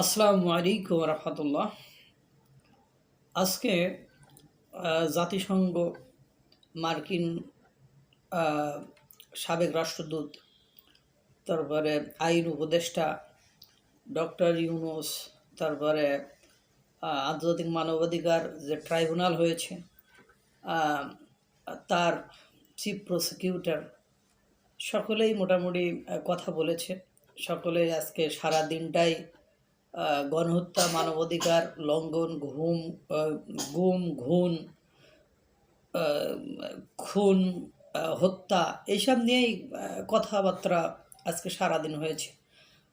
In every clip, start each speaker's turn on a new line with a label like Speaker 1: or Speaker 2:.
Speaker 1: আসসালামু আলাইকুম রহমতুল্লাহ। আজকে জাতিসংঘ মার্কিন সাবেক রাষ্ট্রদূত, তারপরে আইন উপদেষ্টা ডক্টর ইউনুস, তারপরে আন্তর্জাতিক মানবাধিকার যে ট্রাইব্যুনাল হয়েছে তার চিফ প্রসিকিউটর, সকলেই মোটামুটি কথা বলেছে। সকলে আজকে সারা দিনটাই গণহত্যা, মানবাধিকার, লঙ্ঘন, ঘুম গুম, ঘুণ খুন হত্যা, এইসব নিয়েই কথাবার্তা আজকে সারাদিন হয়েছে।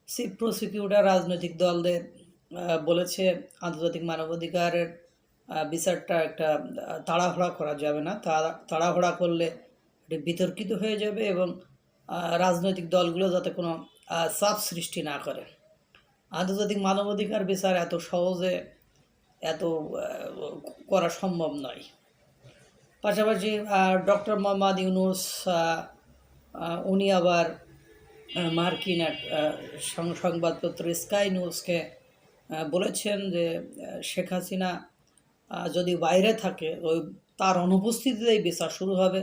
Speaker 1: চিফ প্রসিকিউটর রাজনৈতিক দলদের বলেছে আন্তর্জাতিক মানবাধিকারের বিচারটা একটা তাড়াহুড়া করা যাবে না। তাড়া তাড়াহুড়া করলে বিতর্কিত হয়ে যাবে এবং রাজনৈতিক দলগুলো যাতে কোনো চাপ সৃষ্টি না করে। আন্তর্জাতিক মানবাধিকার বিচার এত সহজে, এত করা সম্ভব নয়। পাশাপাশি ডক্টর মোহাম্মদ ইউনুস উনি আবার মার্কিন এক সংবাদপত্র স্কাই নিউজকে বলেছেন যে শেখ হাসিনা যদি বাইরে থাকে, ওই তার অনুপস্থিতিতেই বিচার শুরু হবে।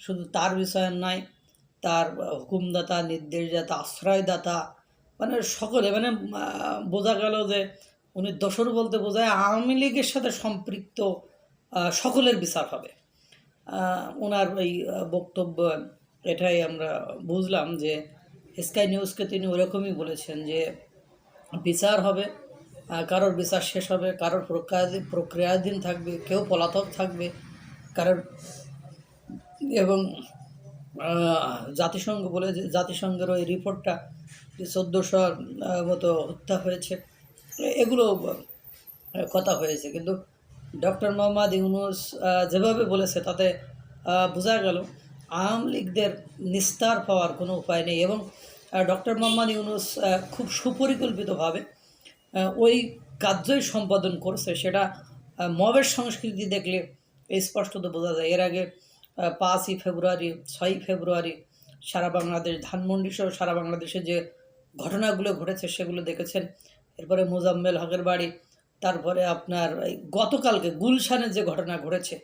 Speaker 1: শুধু তার বিষয় নয়, তার হুকুমদাতা, নির্দেশদাতা, আশ্রয়দাতা মানে সকলে মানে বোঝা গেল যে উনি দোসর বলতে বোঝায় আওয়ামী লীগের সাথে সম্পৃক্ত সকলের বিচার হবে। ওনার এই বক্তব্য, এটাই আমরা বুঝলাম যে স্কাই নিউজকে তিনি ওরকমই বলেছেন যে বিচার হবে কারোর বিচার শেষ হবে, কারোর প্রক্রিয়াধীন প্রক্রিয়াধীন থাকবে, কেউ পলাতক থাকবে, কারোর এবং জাতিসংঘ বলে যে জাতিসংঘের ওই রিপোর্টটা চোদ্দোশো মতো হত্যা হয়েছে, এগুলো কথা হয়েছে। কিন্তু ডক্টর মোহাম্মদ ইউনুস যেভাবে বলেছে, তাতে বোঝা গেল আওয়ামী লীগদের নিস্তার পাওয়ার কোনো উপায় নেই এবং ডক্টর মোহাম্মদ ইউনুস খুব সুপরিকল্পিতভাবে ওই কার্যই সম্পাদন করছে। সেটা মবের সংস্কৃতি দেখলে স্পষ্টত বোঝা যায়। এর আগে পাঁচই ফেব্রুয়ারি, ছয়ই ফেব্রুয়ারি সারা বাংলাদেশ, ধানমন্ডি সহ সারা বাংলাদেশে যে ঘটনাগুলো ঘটেছে সেগুলো দেখেছেন। এরপরে মোজাম্মেল হকের বাড়ি, তারপরে আপনার গতকালকে গুলশানে যে ঘটনা ঘটেছে,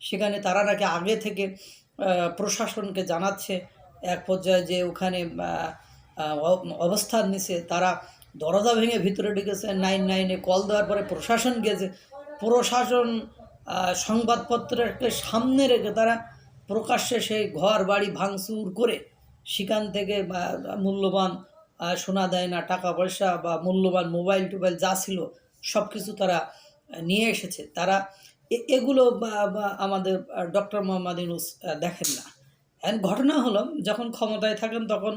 Speaker 1: সেখানে তারা নাকি আগে থেকে প্রশাসনকে জানাচ্ছে, এক পর্যায়ে যে ওখানে অবস্থান নিছে, তারা দরজা ভেঙে ভিতরে ঢুকেছে, নাইন নাইনে কল দেওয়ার পরে প্রশাসন গেছে। প্রশাসন সংবাদপত্রকে সামনে রেখে তারা প্রকাশ্যে সেই ঘর বাড়ি ভাঙচুর করে সেখান থেকে মূল্যবান সোনা দেয় না, টাকা পয়সা বা মূল্যবান মোবাইল টোবাইল যা ছিল সব কিছু তারা নিয়ে এসেছে। তারা এগুলো আমাদের ডক্টর মোহাম্মদ ইউনুস দেখেন না। ঘটনা হলো, যখন ক্ষমতায় থাকেন তখন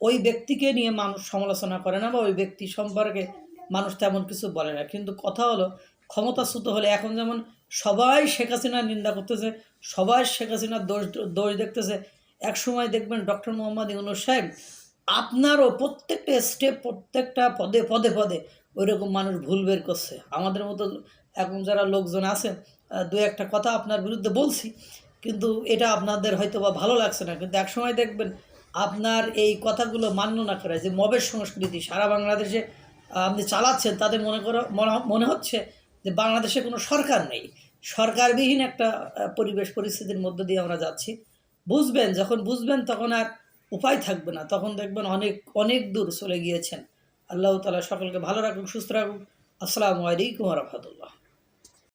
Speaker 1: ওই ব্যক্তিকে নিয়ে মানুষ সমালোচনা করে না বা ওই ব্যক্তি সম্পর্কে মানুষ তেমন কিছু বলে না। কিন্তু কথা হলো, ক্ষমতাচ্যুত হলে এখন যেমন সবাই শেখ হাসিনার নিন্দা করতেছে সবাই শেখ হাসিনার দোষ দোষ দেখতেছে। এক সময় দেখবেন ডক্টর মোহাম্মদ ইউনুস সাহেব আপনারও প্রত্যেকটা স্টেপ প্রত্যেকটা পদে পদে পদে ওই রকম মানুষ ভুল বের করছে। আমাদের মতো এখন যারা লোকজন আহ, দু একটা কথা আপনার বিরুদ্ধে বলছি কিন্তু এটা আপনাদের হয়তো বা ভালো লাগছে না। কিন্তু একসময় দেখবেন আপনার এই কথাগুলো মান্য না করে যে মবের সংস্কৃতি সারা বাংলাদেশে আপনি চালাচ্ছেন তাদের মনে করো মনে হচ্ছে যে বাংলাদেশে কোনো সরকার নেই। সরকারবিহীন একটা পরিবেশ পরিস্থিতির মধ্য দিয়ে আমরা যাচ্ছি। বুঝবেন, যখন বুঝবেন তখন আর উপায় থাকবে না। তখন দেখবেন অনেক অনেক দূর চলে গিয়েছেন। আল্লাহ তালা সকলকে ভালো রাখুক, সুস্থ রাখুক। আসসালামু আলাইকুম রহমতুল্লাহ।